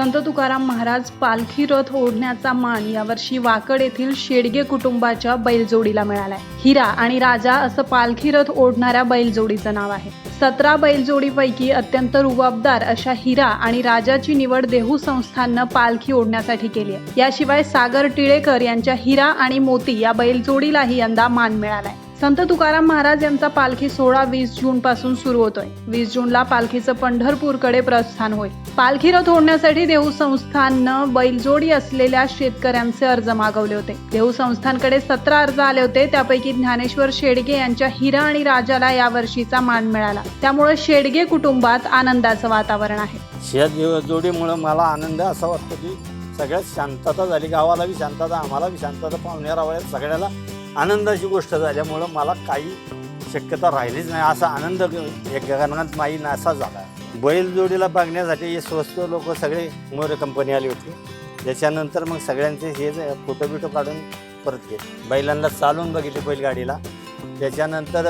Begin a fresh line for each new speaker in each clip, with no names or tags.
संत तुकाराम महाराज पालखी रथ ओढण्याचा मान यावर्षी वाकड येथील शेडगे कुटुंबाच्या बैलजोडीला मिळालाय. हिरा आणि राजा असं पालखी रथ ओढणाऱ्या बैलजोडीचं नाव आहे. सतरा बैलजोडीपैकी अत्यंत रुबाबदार अशा हिरा आणि राजाची निवड देहू संस्थाननं पालखी ओढण्यासाठी केली आहे. याशिवाय सागर टिळेकर यांच्या हिरा आणि मोती या बैलजोडीलाही यंदा मान मिळालाय. संत तुकाराम महाराज यांचा पालखी सोहळा वीस जून पासून सुरू होतोय. वीस जूनला पालखीचं पंढरपूरकडे प्रस्थान होईल. पालखी रथ ओढण्यासाठी देहू संस्थाननं बैलजोडी असलेल्या शेतकऱ्यांचे अर्ज मागवले होते. देहू संस्थानकडे सतरा अर्ज आले होते. त्यापैकी ज्ञानेश्वर शेडगे यांच्या हिरा आणि राजाला या वर्षीचा मान मिळाला. त्यामुळे शेडगे कुटुंबात आनंदाचं वातावरण आहे.
या मला आनंद असा वाटतो की सगळ्यात शांतता झाली. गावाला बी शांतता आम्हाला बी शांतता पाहुण्या सगळ्याला आनंदाची गोष्ट झाल्यामुळं मला काही शक्यता राहिलीच नाही. असा आनंद एक गगनात माई नासा झाला. बैल जोडीला बघण्यासाठी हे स्वस्त लोक सगळे मोर कंपनी आली होती. त्याच्यानंतर मग सगळ्यांचे हे फोटो बिटो काढून परत गेले. बैलांना चालून बघितले बैलगाडीला. त्याच्यानंतर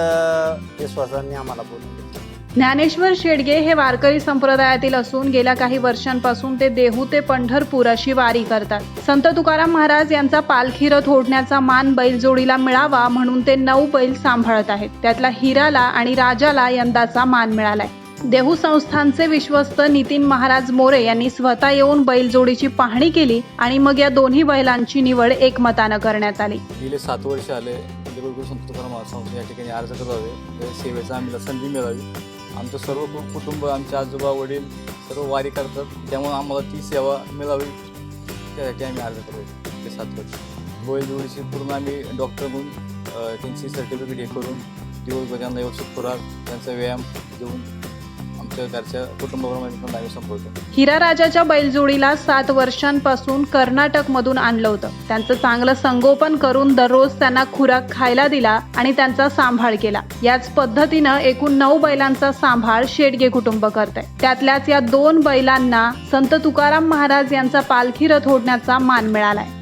ते स्वतःनी आम्हाला बोलून
ज्ञानेश्वर शेडगे हे वारकरी संप्रदायातील असून गेल्या काही वर्षांपासून ते देहू ते पंढरपूर अशी वारी करतात. संत तुकाराम महाराज यांचा पालखीर थोडण्याचा ओढण्याचा मान बैलजोडीला मिळावा म्हणून ते नऊ बैल सांभाळत आहेत. त्यातला हिराला आणि राजाला यंदाचा मान मिळालाय. देहू संस्थानचे विश्वस्त नितीन महाराज मोरे यांनी स्वतः येऊन बैलजोडीची पाहणी केली आणि मग या दोन्ही बैलांची निवड एकमतानं करण्यात आली.
गेले सात वर्ष आले. संत तुकाराम संस्था या ठिकाणी अर्ज करत सेवेचा आम्हाला संधी मिळावी. आमचं सर्व कुटुंब आमचे आजोबा वडील सर्व वारी करतात. त्यामुळे आम्हाला ती सेवा मिळावी. त्यासाठी आम्ही अर्ज करतो ते सात वर्ष. बैलजोडीची पूर्ण आम्ही डॉक्टर म्हणून त्यांची सर्टिफिकेट हे करून दिवसभर त्यांना व्यवस्थित खुराक त्यांचा व्यायाम देऊन घरच्या कुटुंबाप्रमाणे आम्ही संपवतो.
हिरा राजाच्या बैलजोडीला सात वर्षांपासून कर्नाटक मधून आणलं होतं. त्यांचं चांगलं संगोपन करून दररोज त्यांना खुराक खायला दिला आणि त्यांचा सांभाळ केला. याच पद्धतीनं एकूण नऊ बैलांचा सांभाळ शेडगे कुटुंब करत त्यातल्याच या दोन बैलांना संत तुकाराम महाराज यांचा पालखी रथ ओढण्याचा मान मिळालाय.